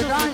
Sudan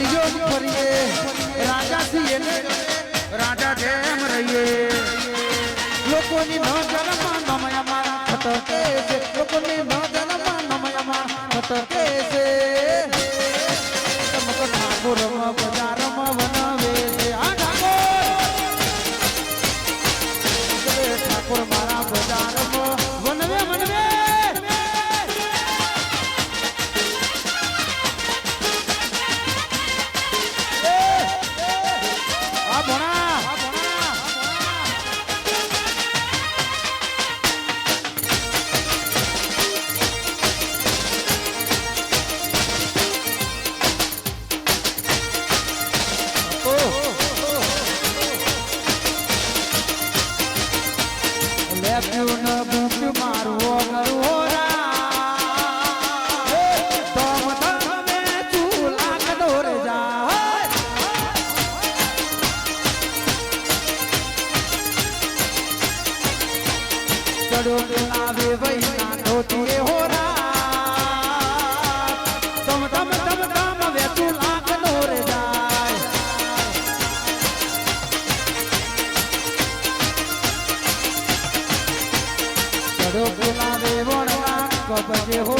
ગાડીઓ ફરીએ. રાજા છીએ રાજા જેમ રહીએ. લોકોની ન જન્મ મયા, મારા ખતર લોકોની ન પડો આવે ગુલાબે વણવા કપજે હો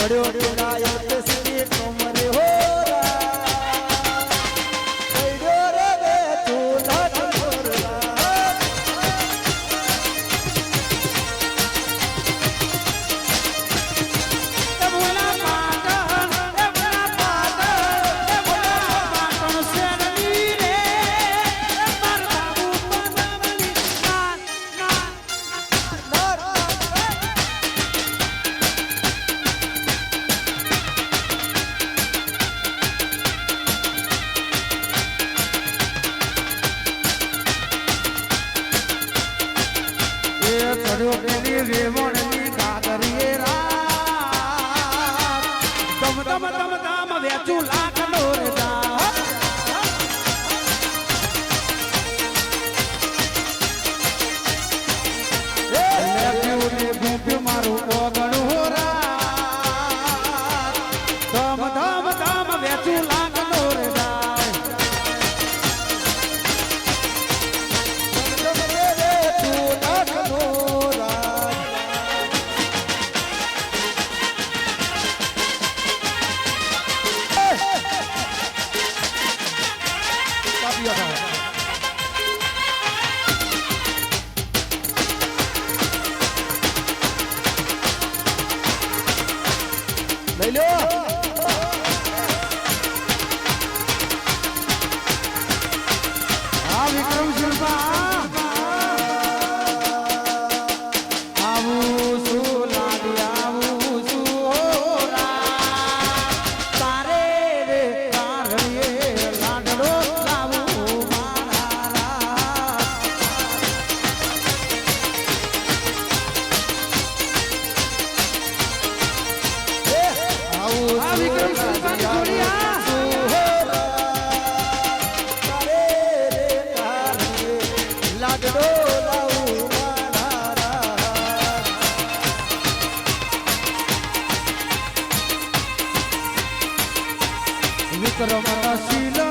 ચડ્યો. ડુંગા એક સુધી devolver. વિક્રમ શીલા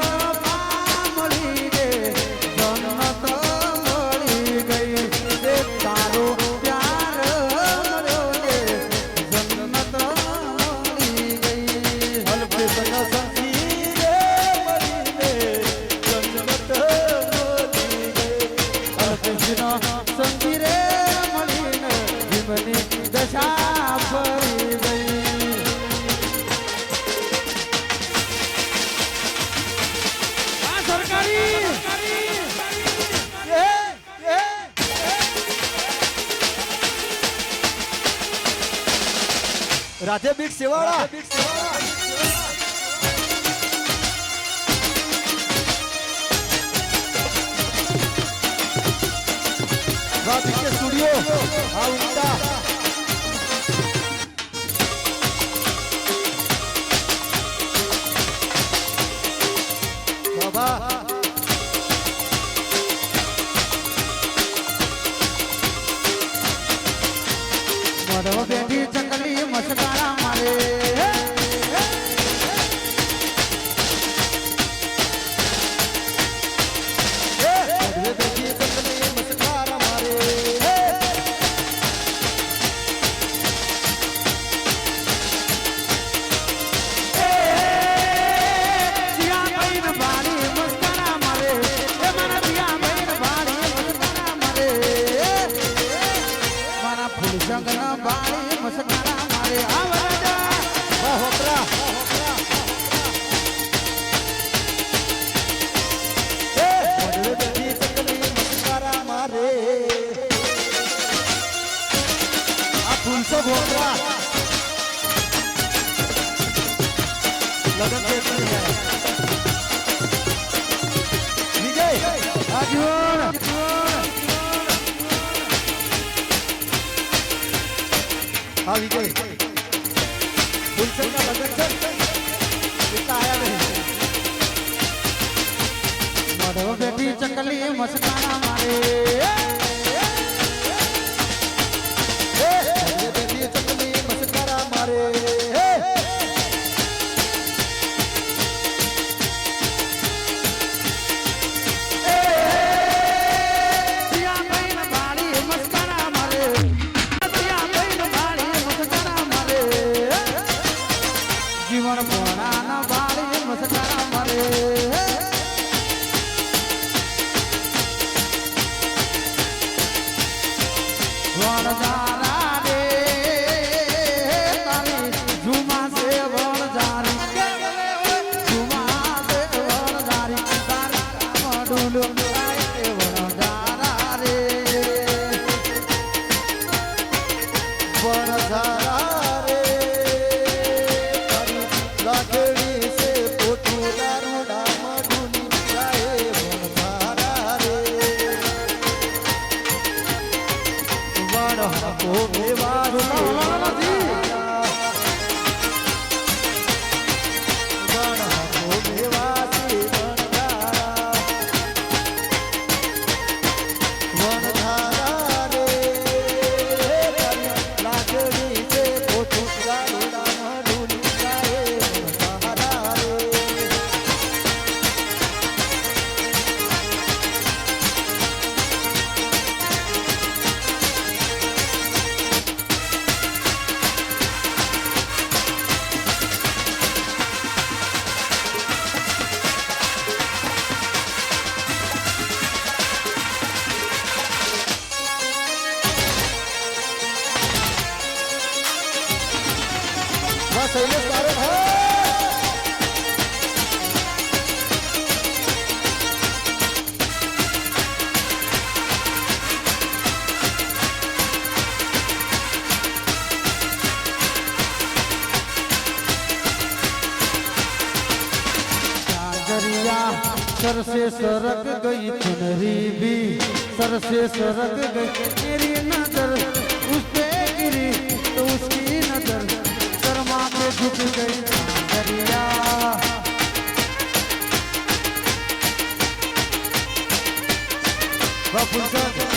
રાધે બીક સેવાળા રાધે સ્ટુડિયો આ ઉમદા. સંગન બાળી મસકારા મારે આવરાજા બહોતરા એ વડોદરી સંગની મસકારા મારે આ ફૂલસો ભોતરા લગન કે વિજય આજુ हाँ विजय गुलशन का बदन सर इतना आया नहीं। माधव बेबी चकली मस्ताना मारे। Hare money. सर से सरक गई चुनरी भी। सर से सरक गई। मेरी नज़र उस पे गिरी तो उसकी नज़र शर्मा पे झुक गई। दरिया बाबू सर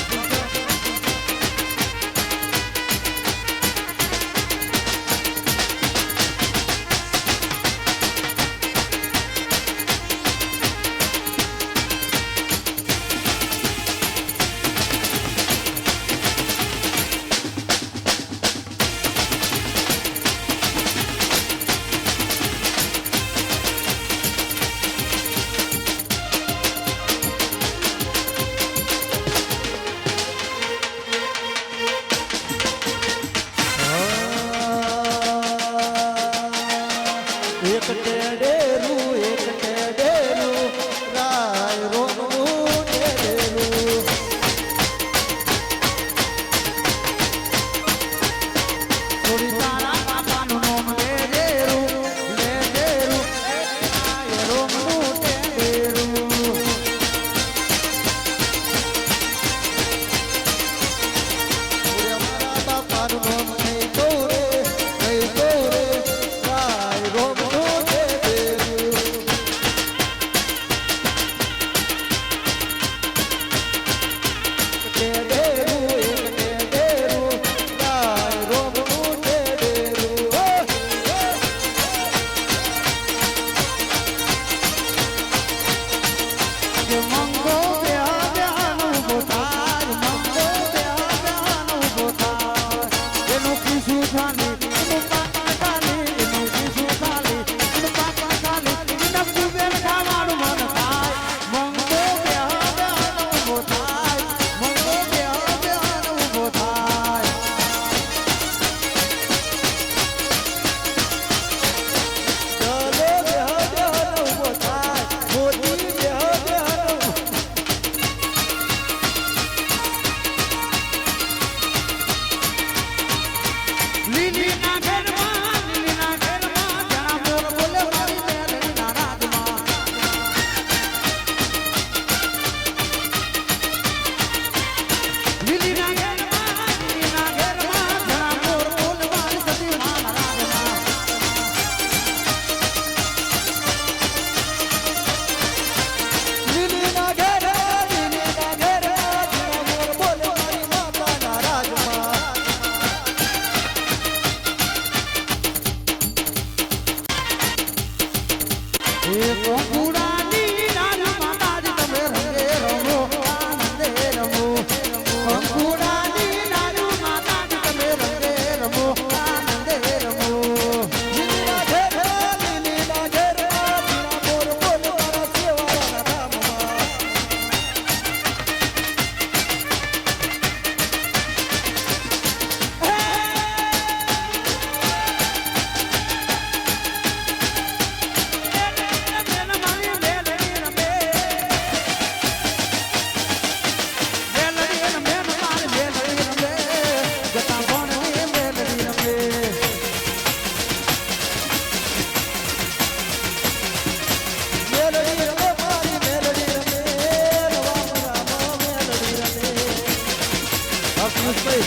嗯，对，对，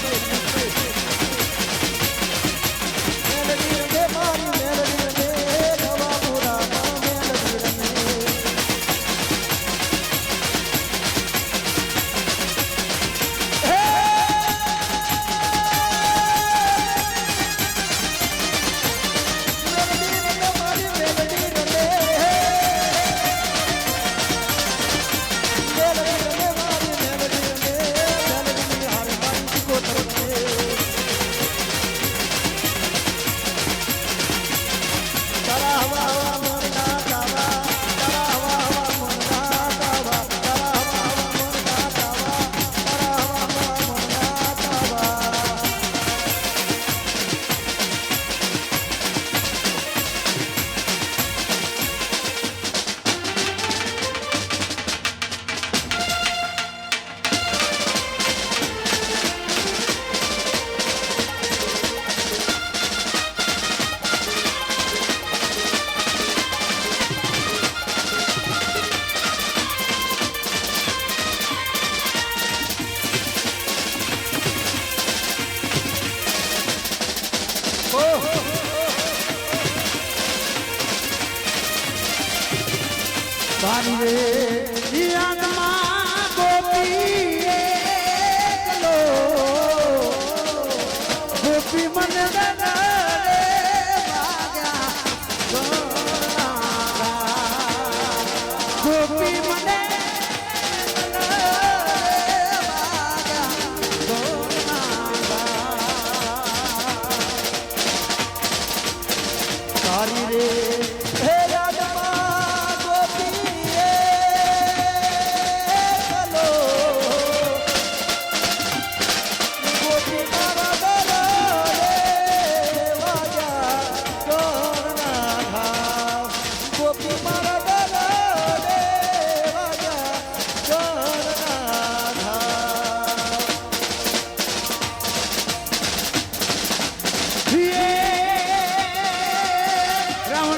对。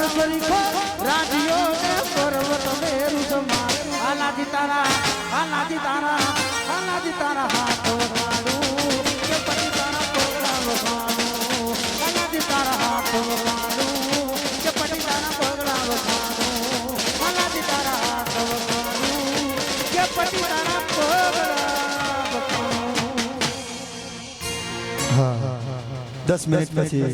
સરીખો રાજ્યો ને પર્વત મેરુ સમાન આલાજી તારા આલાજી તારા આલાજી તારા હાથ વગાડું કે પછી તારા પગલા વગાડું આલાજી તારા હાથ વગાડું કે પછી તારા પગલા વગાડું આલાજી તારા હાથ વગાડું કે પછી તારા પગલા વગાડું દસ મિનિટ પછી